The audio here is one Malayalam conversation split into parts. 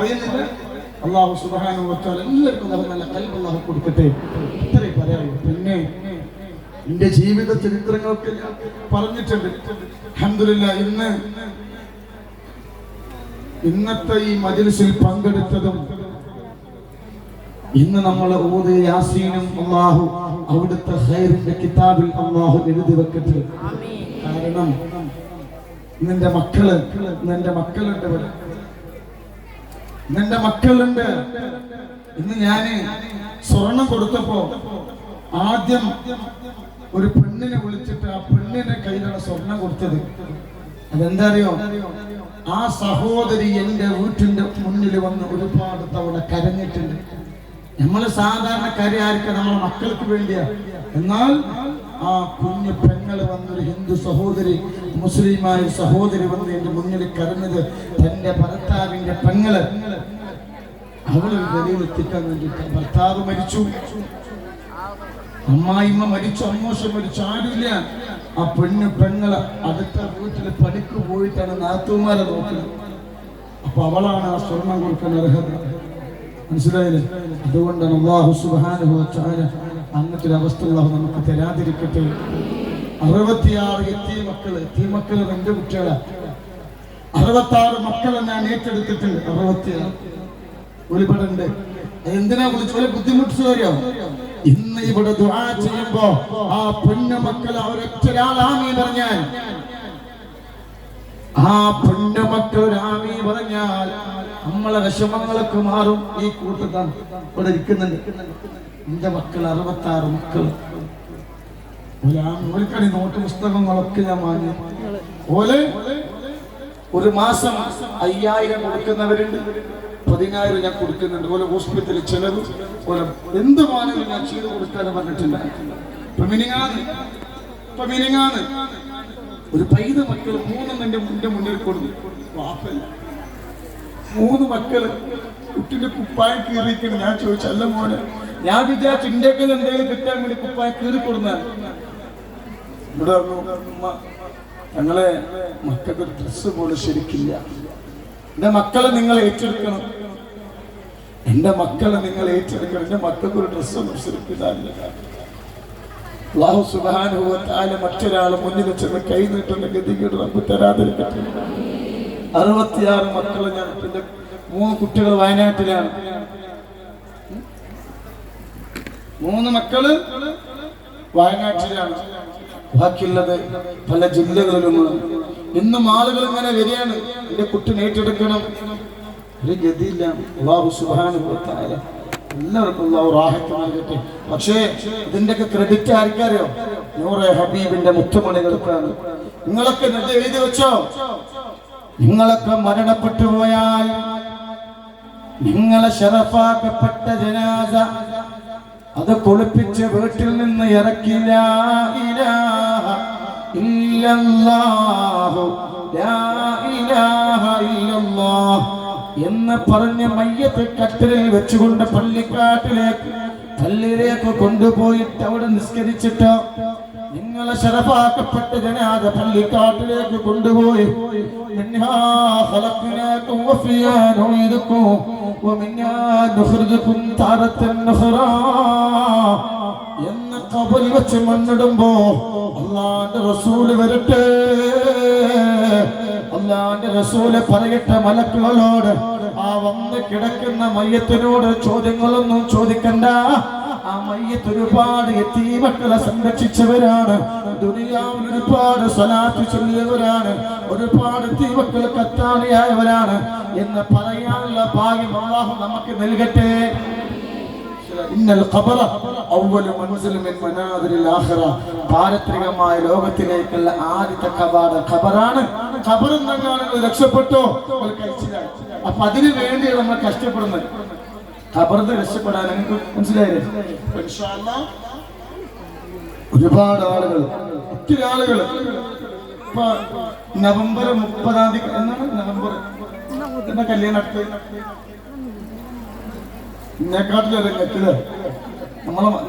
പറയുന്നില്ല അള്ളാഹു സുബാനു വച്ചാൽ എല്ലാവർക്കും നല്ല നല്ല കൽപ്പ് അള്ളാഹു കൊടുക്കട്ടെ. ഇത്രയും പറയാമോ? പിന്നെ എന്റെ ജീവിത ചരിത്രങ്ങളൊക്കെ ഞാൻ പറഞ്ഞിട്ടുണ്ട്. അഹമ്മദില്ല ഇന്ന് ഇന്നത്തെ ഈ മജിലിസിൽ പങ്കെടുത്തതും ഇന്ന് നമ്മൾ ഓതിയ യാസീനും അള്ളാഹു അവിടുത്തെ ഹൈറിന്റെ കിതാബിൽ അള്ളാഹു എഴുതി വെക്കട്ടെ. കാരണം ഇന്നെന്റെ മക്കൾ ഇന്നെന്റെ മക്കളുണ്ട് ഇവിടെ. നിന്റെ മക്കളുണ്ട്. ഇന്ന് ഞാൻ സ്വർണം കൊടുത്തപ്പോ ആദ്യം ഒരു പെണ്ണിനെ വിളിച്ചിട്ട് ആ പെണ്ണിന്റെ കയ്യിലാണ് സ്വർണം കൊടുത്തത്. അതെന്താ അറിയോ ആ സഹോദരി എന്റെ വീട്ടിന്റെ മുന്നിൽ വന്ന് ഒരുപാട് തവണ കരഞ്ഞിട്ടുണ്ട്. നമ്മൾ സാധാരണ കരയായിരിക്കും നമ്മുടെ മക്കൾക്ക് വേണ്ടിയാ? എന്നാൽ ആ കുഞ്ഞു പെങ്ങൾ വന്നൊരു ഹിന്ദു സഹോദരി മുസ്ലിമായ സഹോദരി വന്ന് എന്റെ മുന്നിൽ കരഞ്ഞത് തന്റെ ഭർത്താവിന്റെ പെങ്ങൾ. അവൾ ഗതിയിൽ എത്തിക്കാൻ വേണ്ടിയിട്ട് ഭർത്താവ് മരിച്ചു. അമ്മായിമ്മ മരിച്ചു അമ്മോശം മരിച്ചു ആരുമില്ല. ആ പെണ്ണ് പെങ്ങൾ അടുത്ത വീട്ടിൽ പണിക്ക് പോയിട്ടാണ് നാത്തുമാരെ നോക്കുന്നത്. അപ്പൊ അവളാണ് ആ സ്വർണം കൊടുക്കാൻ അർഹത. മനസ്സിലായില്ലേ? അതുകൊണ്ടാണ് അള്ളാഹു സുബാനുഭവ അങ്ങനത്തെ ഒരു അവസ്ഥ അള്ളാഹു നമുക്ക് തരാതിരിക്കട്ടെ. അറുപത്തിയാറ് എത്തിയ മക്കൾ എത്തിയ മക്കൾ രണ്ട് കുട്ടികളാ. അറുപത്താറ് മക്കളെ ഞാൻ ഏറ്റെടുത്തിട്ടുണ്ട്. അറുപത്തിയാറ്. ഒരുപാടുണ്ട്. എന്തിനാ വിളിച്ചു? ഒരു ബുദ്ധിമുട്ട് അറിയോ ഇന്ന് ഇവിടെ ദുആ ചെയ്യുമ്പോ ആ പൊന്നു മക്കൾ അവരൊറ്റൊരാളാമി പറഞ്ഞാൽ. ആ പൊന്നു മക്കൾ ഒരാമി പറഞ്ഞാൽ നമ്മളെ വിഷമങ്ങളൊക്കെ മാറും. ഈ കൂട്ടത്താണ് ഇവിടെ ഇരിക്കുന്നുണ്ട്. എന്റെ മക്കൾ അറുപത്തി ആറ് മക്കൾ ഓൽക്കടി നോട്ട് പുസ്തകങ്ങളൊക്കെ ഞാൻ വാങ്ങി. ഓലെ ഒരു മാസം അയ്യായിരം കൊടുക്കുന്നവരുണ്ട്. പതിനായിരം ഞാൻ കൊടുക്കുന്നുണ്ട്. ഓലെ ഹോസ്പിറ്റലിൽ ചെലവ് ഓലെ എന്ത് മാനവും ഞാൻ ചെയ്തു കൊടുക്കാനും പറഞ്ഞിട്ടില്ല. ഇപ്പൊ മിനിങ്ങാണ് ഇപ്പൊ മിനിങ്ങാണ് ഒരു പൈത മക്കൾ മൂന്നും എന്റെ മുന്റെ മുന്നിൽ കൊടുത്തു വാപ്പല്ല. മൂന്ന് മക്കൾ കുട്ടിന്റെ കുപ്പായം കീറിയിരിക്കണം ഞാൻ ചോദിച്ചല്ല മോനെ ഞാൻ വിചാരിച്ചു ഇന്ത്യയ്ക്ക് എന്തെങ്കിലും കിട്ടാൻ വേണ്ടി കുപ്പായ കീറി കൊടുന്ന. ഇവിടെ ഞങ്ങളെ മക്കൾക്ക് ഒരു ഡ്രസ്സ് പോലും ശരിക്കില്ല. എന്റെ മക്കളെ നിങ്ങൾ ഏറ്റെടുക്കണം. എന്റെ മക്കളെ നിങ്ങൾ ഏറ്റെടുക്കണം. എന്റെ മക്കൾക്ക് ഒരു ഡ്രസ്സ് ഒന്നും ശരിക്കില്ല അള്ളാഹു സുബാനുഭവത്തായ മറ്റൊരാളെ മുന്നിൽ ചെന്ന് കൈ നീട്ടുന്ന ഗതികേട് നമുക്ക് തരാതിരിക്കട്ടെ. അറുപത്തിയാറ് മക്കളെ ഞാൻ പിന്നെ മൂന്ന് കുട്ടികൾ വയനാട്ടിലാണ്. മൂന്ന് മക്കൾ വയനാട്ടിലാണ്. ബാക്കിയുള്ളത് പല ജില്ലകളിലുമാണ്. ഇന്നും ആളുകൾ ഇങ്ങനെ വരികയാണ്. എന്റെ കുട്ടി ഏറ്റെടുക്കണം ഒരു ഗതിയില്ല. അള്ളാഹു സുഹാനുഭവത്തായ എല്ലാവർക്കും അള്ളാഹു റാഹത്ത് നൽകട്ടെ. പക്ഷേ ഇതിന്റെയൊക്കെ ക്രെഡിറ്റ് ആർക്കറിയോ? നൂറെ ഹബീബിന്റെ മുത്തുമണികൾക്കാണ് നിങ്ങളൊക്കെ നല്ല എഴുതി വെച്ചോ? നിങ്ങളൊക്കെ മരണപ്പെട്ടു പോയാൽ നിങ്ങളെ ശരഫാക്കപ്പെട്ട ജനാസ അത് കുളിപ്പിച്ച് വീട്ടിൽ നിന്ന് ഇറക്കില്ല. എന്ന് പറഞ്ഞ് മയ്യത്ത് കട്ടിലിൽ വെച്ചുകൊണ്ട് പള്ളിക്കാട്ടിലേക്ക് പള്ളിയിലേക്ക് കൊണ്ടുപോയിട്ട് അവിടെ നിസ്കരിച്ചിട്ട് നിങ്ങളെ ശരഫാക്കപ്പെട്ട ജനാത പള്ളിക്കാട്ടിലേക്ക് കൊണ്ടുപോയി. മിൻഹാ ഖലഖ്നാകും نخرجكم تارة أخرى. എന്ന ഖബറിൽ വെച്ച് മണ്ണിടുമ്പോ അള്ളാന്റെ റസൂൽ വരട്ടെ. അള്ളാന്റെ റസൂൽ പറയട്ടെ മലക്കുകളോട്. ആ വന്ന് കിടക്കുന്ന മയ്യത്തിനോട് ചോദ്യങ്ങളൊന്നും ചോദിക്കണ്ട. ആ മയ്യത്ത് ഒരുപാട് എത്തീമക്കളെ സംരക്ഷിച്ചവരാണ്. ദുനിയാവിൽ ഒരുപാട് സ്വലാത്ത് ചൊല്ലിയവരാണ്. ഒരുപാട് തീമക്കൾ കത്താണിയായവരാണ് എന്ന് പറയാനുള്ള ഭാഗ്യം അള്ളാഹു നമുക്ക് നൽകട്ടെ. പാരത്രികമായ ലോകത്തിലേക്കുള്ള ആദ്യത്തെ കബാട് ഖബറാണ്. ഖബർ എന്നെങ്ങാനും രക്ഷപ്പെട്ടോ. അപ്പൊ അതിനു വേണ്ടി നമ്മൾ കഷ്ടപ്പെടുന്നത്. ഖബറിന്ന് രക്ഷപ്പെടാൻ നിങ്ങൾക്ക് മനസ്സിലായില്ലേ? ഒരുപാട് ആളുകൾ ഒത്തിരി ആളുകൾ. ഇപ്പൊ നവംബർ മുപ്പതാം തീയതി എന്നാണ് നവംബർ? എന്നാ കല്യാണം അടുത്ത് എന്നെക്കാട്ടിലൊരു ലെക്കിൽ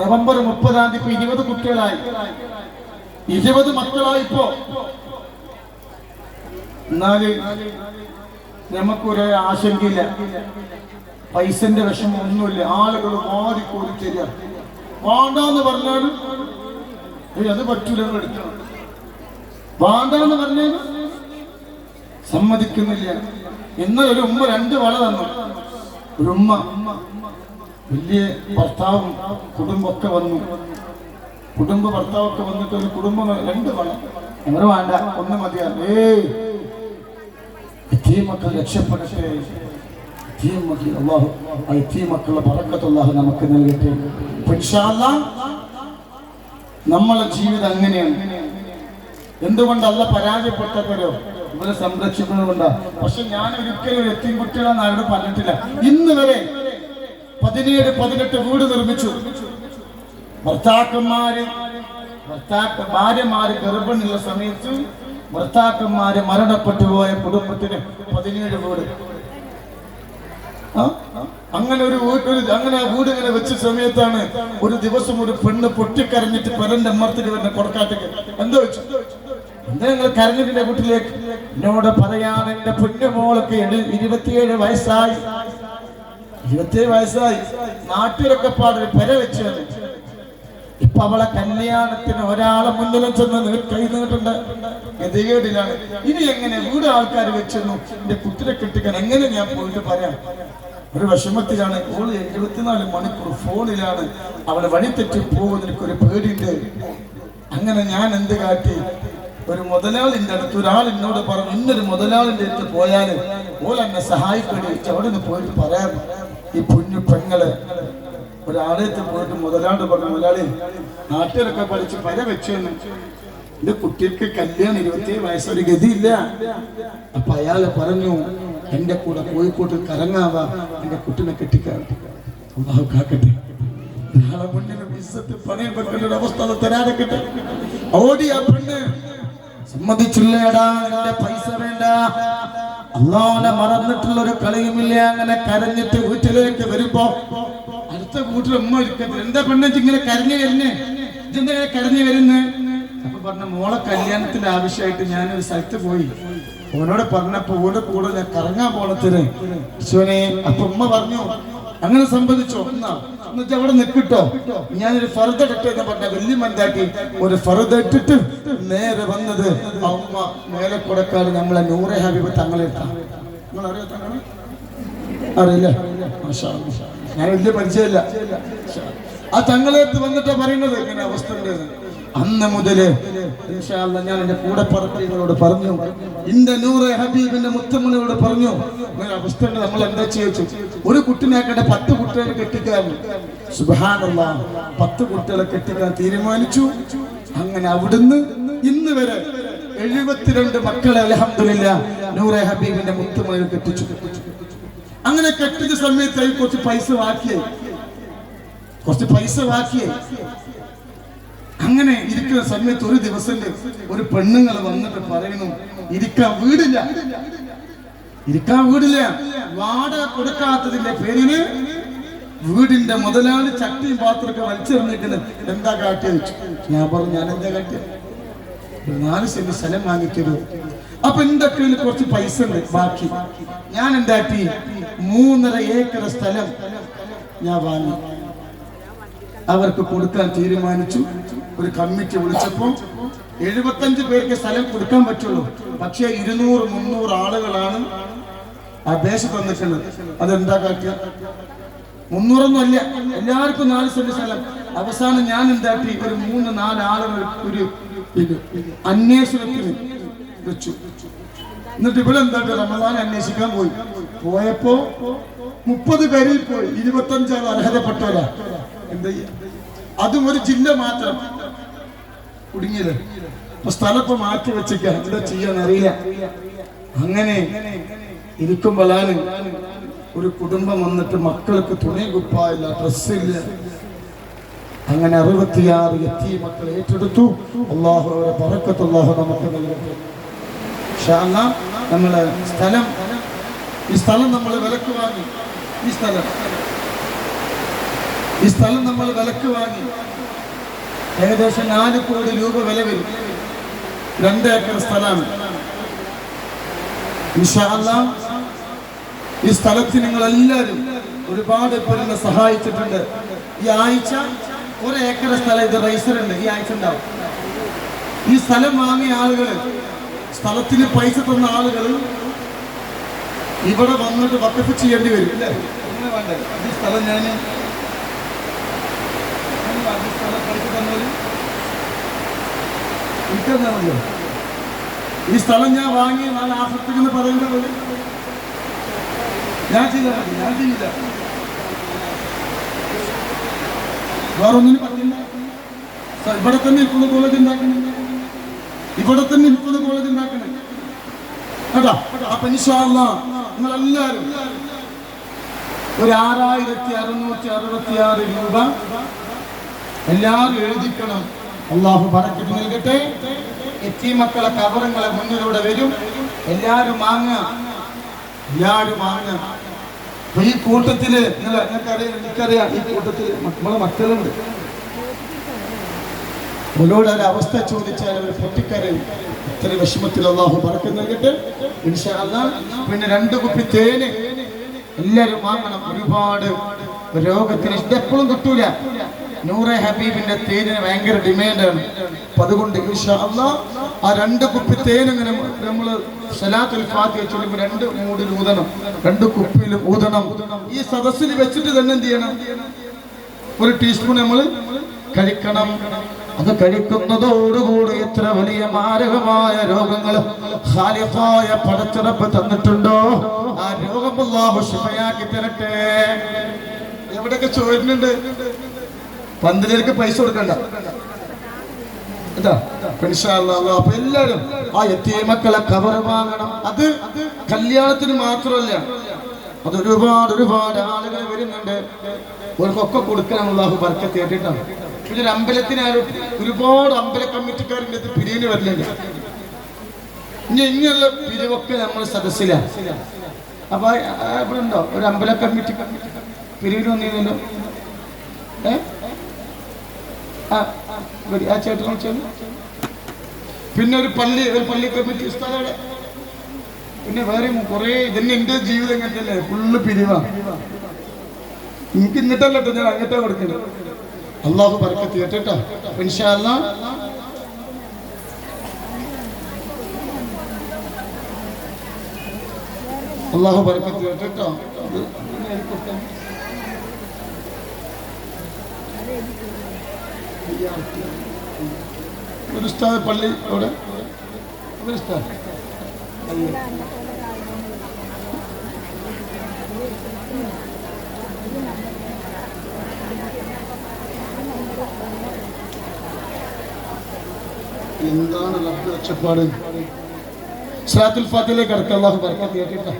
നവംബർ മുപ്പതാം തീയതി ഇപ്പൊ ഇരുപത് കുട്ടികളായി. ഇരുപത് മക്കളായി ഇപ്പോ. എന്നാൽ നമുക്കൊരു ആശങ്കയില്ല. പൈസന്റെ വിഷമം ഒന്നുമില്ല. ആളുകൾ മാറിക്കൂടി തരിക. വേണ്ടെന്ന് പറഞ്ഞാലും അത് പറ്റൂല എടുക്കണം. വേണ്ടാന്ന് പറഞ്ഞാലും സമ്മതിക്കുന്നില്ല. എന്നാൽ ഒരു ഉമ്മ രണ്ട് വള തന്നു. ഒരു ഉമ്മ വലിയ ഭർത്താവും കുടുംബമൊക്കെ വന്നു. കുടുംബ ഭർത്താവൊക്കെ വന്നിട്ട് ഒരു കുടുംബം രണ്ട് വള. അങ്ങനെ വേണ്ട ഒന്ന് മതിയാ. ഏയ് മക്കൾ രക്ഷപ്പെടട്ടെ. എത്തിയ മക്കൾ അള്ളാഹു ആ എത്തിയ മക്കളുടെ പറക്കത്തുള്ളാഹു നമുക്ക് നൽകട്ടെ. അല്ലാ നമ്മളെ ജീവിതം അങ്ങനെയാണ്. എന്തുകൊണ്ടല്ല പരാജയപ്പെട്ടവരോ? ഇവരെ സംരക്ഷിക്കുന്നതുകൊണ്ട് പക്ഷെ ഞാൻ ഒരിക്കലും ഒരു എത്തിയും കുട്ടികളെന്ന് ആരോട് പറഞ്ഞിട്ടില്ല ഇന്ന് വരെ പതിനേഴ് പതിനെട്ട് വീട് നിർമ്മിച്ചു ഭർത്താക്കന്മാര് ഭർത്താക്ക ഭാര്യമാര് ഗർഭിണിയുള്ള സമയത്ത് ഭർത്താക്കന്മാര് മരണപ്പെട്ടു പോയ കുടുംബത്തിന് പതിനേഴ് വീട്? അങ്ങനെ ഒരു വീട് ഒരു അങ്ങനെ വീട് ഇങ്ങനെ വെച്ച സമയത്താണ് ഒരു ദിവസം ഒരു പെണ്ണ് പൊട്ടിക്കരഞ്ഞിട്ട് പെരന്റെ അമ്മർത്തിട്ട് വരുന്ന കൊടുക്കാത്ത എന്താ വെച്ചു എന്താ നിങ്ങൾ കരഞ്ഞിട്ടില്ല വീട്ടിലേക്ക് എന്നോട് പറയാൻ എന്റെ എഴു- ഇരുപത്തിയേഴ് വയസ്സായി. ഇരുപത്തിയേഴ് വയസ്സായി. നാട്ടിലൊക്കെ പാടൊരു പെര വെച്ച്. ഇപ്പൊ അവളെ കല്യാണത്തിന് ഒരാളെ മുന്നിലും ചെന്ന് കൈ നീട്ടുണ്ട്. ഗതികേടിലാണ്. ഇനി എങ്ങനെ വീട് ആൾക്കാർ വെച്ചിരുന്നു? എന്റെ കുട്ടിനെ കെട്ടിക്കാൻ എങ്ങനെ ഞാൻ പോയിട്ട് പറയാം? ഒരു വിഷമത്തിലാണ്. ഓൾ എഴുപത്തിനാല് മണിക്കൂർ ഫോണിലാണ്. അവളെ വഴി തെറ്റി പോകുന്ന എനിക്കൊരു പേടിയുണ്ട്. അങ്ങനെ ഞാൻ എന്ത് കാട്ടി? ഒരു മുതലാളിന്റെ അടുത്ത് ഒരാൾ എന്നോട് പറഞ്ഞു ഇന്നൊരു മുതലാളിന്റെ അടുത്ത് പോയാൽ ഓൾ എന്നെ സഹായിക്കണേ. അവിടെ നിന്ന് പോയിട്ട് പറയാം. ഈ പുഞ്ഞു പെങ്ങൾ. ഒരാളെത്ത് പോയിട്ട് മുതലാണ്ട് പറഞ്ഞു മുതലാളി നാട്ടിലൊക്കെ പഠിച്ച് പര വെച്ചു എന്റെ കുട്ടിക്ക് കല്യാണം ഇരുപത്തിയേഴ് വയസ്സൊരു ഗതിയില്ല. അപ്പൊ അയാൾ പറഞ്ഞു എന്റെ കൂടെ കോഴിക്കോട്ട് കറങ്ങാവാ എന്റെ കുട്ടിനെ കെട്ടിക്കാട്ടെ അള്ളാഹു കാക്കട്ടെ. നാളെ ഒരു അവസ്ഥ തരാതെ കിട്ടും. ഓടി പെണ്ണ്. സമ്മതിച്ചില്ലേടാ എന്റെ പൈസ വേണ്ട. അള്ളാഹുനെ മറന്നിട്ടുള്ള ഒരു കളിയുമില്ല. അങ്ങനെ കരഞ്ഞിട്ട് വീട്ടിലേക്ക് വരുമ്പോ അടുത്ത വീട്ടിൽ ഉമ്മ ഇരിക്കത്തില്ല എന്താ പെണ്ണെ ഇങ്ങനെ കരഞ്ഞു വരുന്നേ ഇതെന്താ കരഞ്ഞു വരുന്നേ അപ്പൊ പറഞ്ഞ മോളെ കല്യാണത്തിന്റെ ആവശ്യമായിട്ട് ഒരു സ്ഥലത്ത് പോയി. ഓനോട് പറഞ്ഞപ്പോ ഓന്റെ കൂടെ ഞാൻ കറങ്ങാൻ പോണത്തിന്. അപ്പൊ ഉമ്മ പറഞ്ഞു അങ്ങനെ സംബന്ധിച്ചോ? എന്നാ എന്നുവെച്ചാ അവിടെ നിൽക്കിട്ടോ? ഞാനൊരു ഫറുദ ഇട്ടു എന്ന് പറഞ്ഞ വലിയ മന്ദാക്കി ഒരു ഫറുദ ഇട്ടിട്ട് നേരെ വന്നത് അമ്മ ഉമ്മ മേലെ നമ്മളെ നൂറെ ഹബീബ് തങ്ങളെടുത്താ നിങ്ങൾ അറിയോ തങ്ങളെ? അറിയില്ല. ഞാൻ വലിയ പരിചയമില്ല. ആ തങ്ങളെ വന്നിട്ടാ പറയുന്നത്? എങ്ങനെ അവസ്ഥ ഉണ്ടെന്ന്. അന്ന് മുതൽ ഞാൻ എന്റെ കൂടെ പറപ്പികളോട് പറഞ്ഞു. ഇന്റെ നൂറെ ഹബീബിന്റെ മുത്തമ്മണിയോട് പറഞ്ഞു. അവസ്ഥ നമ്മൾ എന്താ ചെയ്യിച്ചു? ഒരു കുട്ടിനാക്കട്ടെ പത്ത് കുട്ടികളെ കെട്ടിക്കാൻ. സുബാനുള്ള പത്ത് കുട്ടികളെ കെട്ടിക്കാൻ തീരുമാനിച്ചു. അങ്ങനെ അവിടുന്ന് ഇന്ന് വരെ എഴുപത്തിരണ്ട് മക്കളെ അലഹമില്ല നൂറെ ഹബീബിന്റെ മുത്തുമണിൽ കെട്ടിച്ചു. അങ്ങനെ കെട്ടിച്ച സമയത്ത് കുറച്ച് പൈസ വാക്കിയേ കുറച്ച് പൈസ ബാക്കിയായി അങ്ങനെ ഇരിക്കുന്ന സമയത്ത് ഒരു ദിവസം ഒരു പെണ്ണുങ്ങൾ വന്നിട്ട് പറയുന്നു ഇരിക്കാൻ വീടില്ല. ഇരിക്കാൻ വീടില്ല. വാട കൊടുക്കാത്തതിന്റെ പേരിന് വീടിന്റെ മുതലാളി ചട്ടിയും പാത്രമൊക്കെ വലിച്ചെറിഞ്ഞിരിക്കുന്നത് എന്താ കാട്ടിയത്? ഞാൻ പറഞ്ഞു ഞാൻ എന്താ കാട്ടിയത്? നാല് സെന്റ് സ്ഥലം വാങ്ങിത്തരൂ അപ്പൊ എന്റെ കയ്യിൽ കുറച്ച് പൈസ ഉണ്ട്? ബാക്കി. ഞാൻ എന്താക്കി? മൂന്നര ഏക്കർ സ്ഥലം ഞാൻ വാങ്ങി. അവർക്ക് കൊടുക്കാൻ തീരുമാനിച്ചു. ഒരു കമ്മിറ്റി വിളിച്ചപ്പോൾ എഴുപത്തഞ്ച് പേർക്ക് സ്ഥലം കൊടുക്കാൻ പറ്റുള്ളൂ. പക്ഷേ ഇരുന്നൂറ് മുന്നൂറ് ആളുകളാണ് അപേക്ഷ തന്നിട്ടുള്ളത്. അതെന്താ കാട്ടുക മുന്നൂറൊന്നും അല്ല. എല്ലാവർക്കും നാല് സെന്റ് സ്ഥലം. അവസാനം ഞാൻ എന്താക്കി? ഒരു മൂന്ന് നാല് ആളുകൾ ഒരു അന്വേഷണത്തിന് വെച്ചു. എന്നിട്ട് ഇവിടെ എന്താക്കി? റമദാൻ അന്വേഷിക്കാൻ പോയി. പോയപ്പോ മുപ്പത് പേരിൽ പോയി. ഇരുപത്തഞ്ചാൾ അർഹതപ്പെട്ടവരാ. എന്താ അതും ഒരു ജില്ല മാത്രം. കുടുങ്ങിയത്. അപ്പൊ സ്ഥലപ്പൊ മാറ്റി വെച്ചേക്ക. എന്താ ചെയ്യാൻ അറിയില്ല അങ്ങനെ ഇരിക്കുമ്പോഴാണ് ഒരു കുടുംബം വന്നിട്ട് മക്കൾക്ക് തുണി കുപ്പായില്ല ഡ്രസ്സില്ല അങ്ങനെ അറുപത്തിയാറ് എത്തി മക്കൾ ഏറ്റെടുത്തു. അള്ളാഹു അവരെ പറക്കത്ത് നമുക്ക് നൽകട്ടെ. നമ്മളെ നമ്മൾ സ്ഥലം ഈ സ്ഥലം നമ്മൾ വിലക്ക് വാങ്ങി. ഈ സ്ഥലം ഈ സ്ഥലം നമ്മൾ വിലക്ക് വാങ്ങി. ഏകദേശം നാല് കോടി രൂപ വില വരും രണ്ട് ഏക്കർ സ്ഥലമാണ് ഈ സ്ഥലത്ത് നിങ്ങൾ എല്ലാവരും ഒരുപാട് പേരെ സഹായിച്ചിട്ടുണ്ട്. ഈ ആഴ്ച ഒരു ഏക്കർ സ്ഥലം ഇത് റൈസർ ഉണ്ട് ഈ ആഴ്ച ഉണ്ടാവും. ഈ സ്ഥലം വാങ്ങിയ ആളുകൾ സ്ഥലത്തിന് പൈസ തന്ന ആളുകൾ ഇവിടെ വന്നിട്ട് വക്കഫ് ചെയ്യേണ്ടി വരും? ഈ സ്ഥലം ഞാൻ ഈ സ്ഥലം ഞാൻ വാങ്ങി നാളെ ആസക്തിന്ന് പോലെ. ഞാൻ ചെയ്താൽ മതി ഞാൻ ചെയ്യില്ല വേറൊന്നിനും പറ്റില്ല. ഇവിടെ തന്നെ ഇപ്പോഴും കോളേജ് ഉണ്ടാക്കണം ഇവിടെ തന്നെ ഇപ്പോഴും കോളേജ് ഉണ്ടാക്കണം കേട്ടോ? അപ്പൊ നിശാല്ല നിങ്ങളെല്ലാരും ഒരു ആറായിരത്തി അറുന്നൂറ്റി അറുപത്തി ആറ് രൂപ എല്ലാവരും എഴുതിക്കണം. അള്ളാഹു പറക്കിട്ട് നൽകട്ടെ. എത്തി മക്കളെ കവറുകളെ മുന്നിലൂടെ വരും. എല്ലാവരും വാങ്ങ എല്ലാവരും വാങ്ങ ഈ കൂട്ടത്തിൽ നിങ്ങൾക്കറിയാം എനിക്കറിയാം ഈ കൂട്ടത്തിൽ നമ്മളെ മക്കളുണ്ട്. അവരോട് ഒരു അവസ്ഥ ചോദിച്ചാൽ അവർ പൊട്ടിക്കരയും. ഇത്ര വിഷമത്തിൽ അള്ളാഹു പറക്കം നൽകട്ടെ. പിന്നെ രണ്ട് കുപ്പി തേന്. എല്ലാവരും വാങ്ങണം. ഒരുപാട് രോഗത്തിന് എപ്പോഴും കിട്ടൂല. നൂറെ ഹബീബിന്റെ തേനിന് ഭയങ്കര ഡിമാൻഡാണ്. അപ്പൊ അതുകൊണ്ട് ആ രണ്ട് കുപ്പി തേൻ ഇങ്ങനെ നമ്മൾ സലാത്തുൽ ഫാത്തിഹ ചൊല്ലുമ്പോൾ രണ്ട് മൂടിൽ ഊതണം. രണ്ട് കുപ്പിയിൽ ഊതണം. ഈ സദസ്സിൽ വെച്ചിട്ട് തന്നെ എന്ത് ചെയ്യണം? ഒരു ടീസ്പൂൺ നമ്മൾ കഴിക്കണം. അത് കഴിക്കുന്നതോടുകൂടി എത്ര വലിയ മാരകമായ രോഗങ്ങൾ ഖാലിഖായ പടച്ചിറപ്പ് തന്നിട്ടുണ്ടോ? ആ രോഗം അല്ലാഹു ശിഫയാക്കി തരട്ടെ. എവിടെയൊക്കെ ചോദിക്കുന്നുണ്ട് പന്തലേക്ക് പൈസ കൊടുക്കണ്ട. അപ്പൊ എല്ലാരും ആ എത്തിയ മക്കളെ കവർ വാങ്ങണം. അത് കല്യാണത്തിന് മാത്രമല്ല അത് ഒരുപാട് ഒരുപാട് ആളുകൾ വരുന്നുണ്ട്. ഓർക്കൊക്കെ കൊടുക്കണം അള്ളാഹു ബർക്കത്ത് കേട്ടിട്ടാണ്. പിന്നെ ഒരു അമ്പലത്തിന് ആരും ഒരുപാട് അമ്പല കമ്മിറ്റിക്കാരുടെ അടുത്ത് പിരിവിന് വരുന്നില്ല ഇനി ഇങ്ങനെയുള്ള പിരിവൊക്കെ നമ്മൾ സദസ്സിലാണ് അപ്പൊ ഇവിടെ ഉണ്ടോ? ഒരു അമ്പല കമ്മിറ്റി പിരിവിന് വന്നിരുന്നല്ലോ. ഏ? ആ. ചേട്ടൻ വിളിച്ചോളൂ. പിന്നെ ഒരു പള്ളി ഒരു പള്ളി കമ്മിറ്റി സ്ഥലം. പിന്നെ വേറെ കുറേ ഇതന്നെ എന്റെ ജീവിതം ഇങ്ങനത്തെ ഫുള്ള് പിരിവാ എനിക്ക് ഇന്നിട്ടല്ലോ ഞാൻ അങ്ങോട്ടാ കൊടുക്കുന്നത് അള്ളാഹു പറക്കത്തി കേട്ടോ ഇൻഷാ അല്ലാ അള്ളാഹു പറക്കത്തി കേട്ടോ അത്. ഒരു ഉസ്താദ് പള്ളി അവിടെ? ഒരു ഉസ്താദ് അയ്യോ. എന്താണ് റബ്ബ് ഒച്ചപ്പാട് സലാത്തുൽ ഫാത്തിലേക്ക് അടക്കം അള്ളാഹു ബർക്കത്ത് കേട്ടിട്ടോ